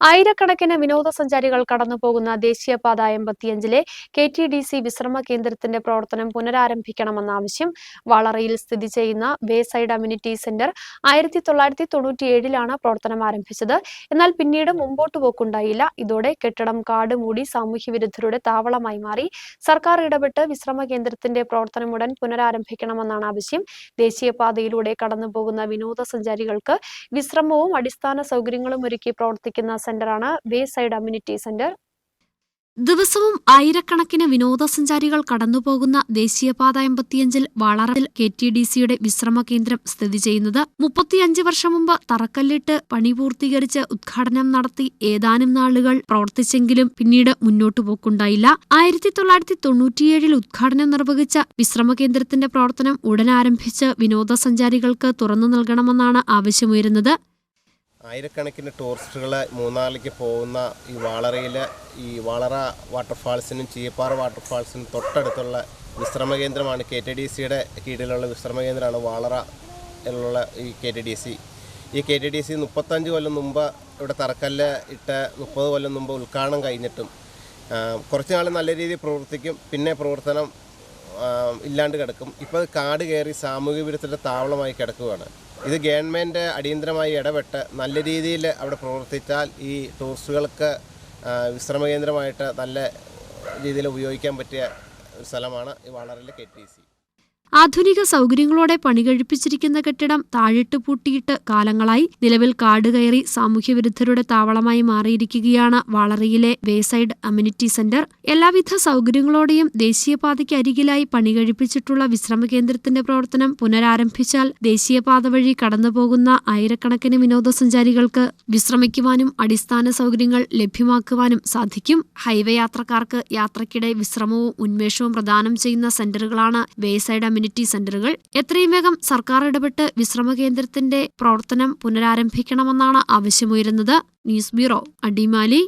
ആയിരക്കണക്കിന് വിനോദസഞ്ചാരികൾ കടന്നുപോകുന്ന ദേശീയപാത എൺപത്തിയഞ്ചിലെ കെ ടി ഡി സി വിശ്രമ കേന്ദ്രത്തിന്റെ പ്രവർത്തനം പുനരാരംഭിക്കണമെന്ന ആവശ്യം വളറയിൽ സ്ഥിതി ചെയ്യുന്ന ബേസൈഡ് അമ്യൂണിറ്റി സെന്റർ ആയിരത്തി തൊള്ളായിരത്തി തൊണ്ണൂറ്റിയേഴിലാണ് പ്രവർത്തനം ആരംഭിച്ചത്. എന്നാൽ പിന്നീട് മുമ്പോട്ട് പോക്കുണ്ടായില്ല. ഇതോടെ കെട്ടിടം കാട് മൂടി സാമൂഹ്യ വിരുദ്ധരുടെ താവളമായി മാറി. സർക്കാർ ഇടപെട്ട് വിശ്രമ കേന്ദ്രത്തിന്റെ പ്രവർത്തനം ഉടൻ പുനരാരംഭിക്കണമെന്നാണ് ആവശ്യം. ദേശീയപാതയിലൂടെ കടന്നുപോകുന്ന വിനോദസഞ്ചാരികൾക്ക് വിശ്രമവും അടിസ്ഥാന സൗകര്യങ്ങളും ഒരുക്കി പ്രവർത്തിക്കുന്ന സെന്ററാണ് ബേ സൈഡ് അമ്യൂണിറ്റി സെന്റർ. ദിവസവും ആയിരക്കണക്കിന് വിനോദസഞ്ചാരികൾ കടന്നുപോകുന്ന ദേശീയപാത എൺപത്തിയഞ്ചിൽ വളറിൽ കെ ടി ഡി സിയുടെ വിശ്രമ കേന്ദ്രം സ്ഥിതി ചെയ്യുന്നത്. മുപ്പത്തിയഞ്ച് വർഷം മുമ്പ് തറക്കല്ലിട്ട് പണി പൂർത്തീകരിച്ച് ഉദ്ഘാടനം നടത്തി ഏതാനും നാളുകൾ പ്രവർത്തിച്ചെങ്കിലും പിന്നീട് മുന്നോട്ടു പോക്കുണ്ടായില്ല. ആയിരത്തി തൊള്ളായിരത്തി തൊണ്ണൂറ്റിയേഴിൽ ഉദ്ഘാടനം നിർവഹിച്ച വിശ്രമ കേന്ദ്രത്തിന്റെ പ്രവർത്തനം ഉടൻ ആരംഭിച്ച് വിനോദസഞ്ചാരികൾക്ക് തുറന്നു നൽകണമെന്നാണ് ആവശ്യമുയരുന്നത്. ആയിരക്കണക്കിന് ടൂറിസ്റ്റുകൾ മൂന്നാറിലേക്ക് പോകുന്ന ഈ വാളറയിൽ ഈ വാളറ വാട്ടർഫാൾസിനും ചീപ്പാറ വാട്ടർഫാൾസിനും തൊട്ടടുത്തുള്ള വിശ്രമ കേന്ദ്രമാണ് കെ ടി ഡി സിയുടെ കീഴിലുള്ള വിശ്രമ കേന്ദ്രമാണ് വാളറ എന്നുള്ള ഈ കെ ടി ഡി സി. ഈ കെ ടി ഡി സി മുപ്പത്തഞ്ച് കൊല്ലം മുമ്പ് ഇവിടെ തറക്കല്ല് ഇട്ട് മുപ്പത് കൊല്ലം മുമ്പ് ഉദ്ഘാടനം കഴിഞ്ഞിട്ടും കുറച്ച് നാൾ നല്ല രീതിയിൽ പ്രവർത്തിക്കും പിന്നെ പ്രവർത്തനം ഇല്ലാണ്ട് കിടക്കും. ഇപ്പോൾ കാട് കയറി സാമൂഹ്യ വിരുദ്ധത്തിന്റെ താവളമായി കിടക്കുകയാണ്. ഇത് ഗവൺമെന്റ് അടിയന്തരമായി ഇടപെട്ട് നല്ല രീതിയിൽ അവിടെ പ്രവർത്തിച്ചാൽ ഈ ടൂറിസ്റ്റുകൾക്ക് ആ, വിശ്രമ കേന്ദ്രമായിട്ട് നല്ല രീതിയിൽ ഉപയോഗിക്കാൻ പറ്റിയ സ്ഥലമാണ് ഈ വളറിലെ കെ ടി സി. ആധുനിക സൗകര്യങ്ങളോടെ പണികഴിപ്പിച്ചിരിക്കുന്ന കെട്ടിടം താഴിട്ട് പൂട്ടിയിട്ട് കാലങ്ങളായി നിലവിൽ കാട് കയറി സാമൂഹ്യവിരുദ്ധരുടെ താവളമായി മാറിയിരിക്കുകയാണ് വളറിയിലെ വേസൈഡ് അമ്യൂണിറ്റി സെന്റർ. എല്ലാവിധ സൗകര്യങ്ങളോടെയും ദേശീയപാതയ്ക്ക് അരികിലായി പണികഴിപ്പിച്ചിട്ടുള്ള വിശ്രമ കേന്ദ്രത്തിന്റെ പ്രവർത്തനം പുനരാരംഭിച്ചാൽ ദേശീയപാത വഴി കടന്നുപോകുന്ന ആയിരക്കണക്കിന് വിനോദസഞ്ചാരികൾക്ക് വിശ്രമിക്കുവാനും അടിസ്ഥാന സൗകര്യങ്ങൾ ലഭ്യമാക്കുവാനും സാധിക്കും. ഹൈവേ യാത്രക്കാർക്ക് യാത്രക്കിടെ വിശ്രമവും ഉന്മേഷവും പ്രദാനം ചെയ്യുന്ന സെന്ററുകളാണ് വേസൈഡ് അമ്യൂണിറ്റി സെന്ററുകൾ എത്രയും വേഗം സർക്കാർ ഇടപെട്ട് വിശ്രമ കേന്ദ്രത്തിന്റെ പ്രവർത്തനം പുനരാരംഭിക്കണമെന്നാണ് ആവശ്യമുയരുന്നത്. News bureau Adimali.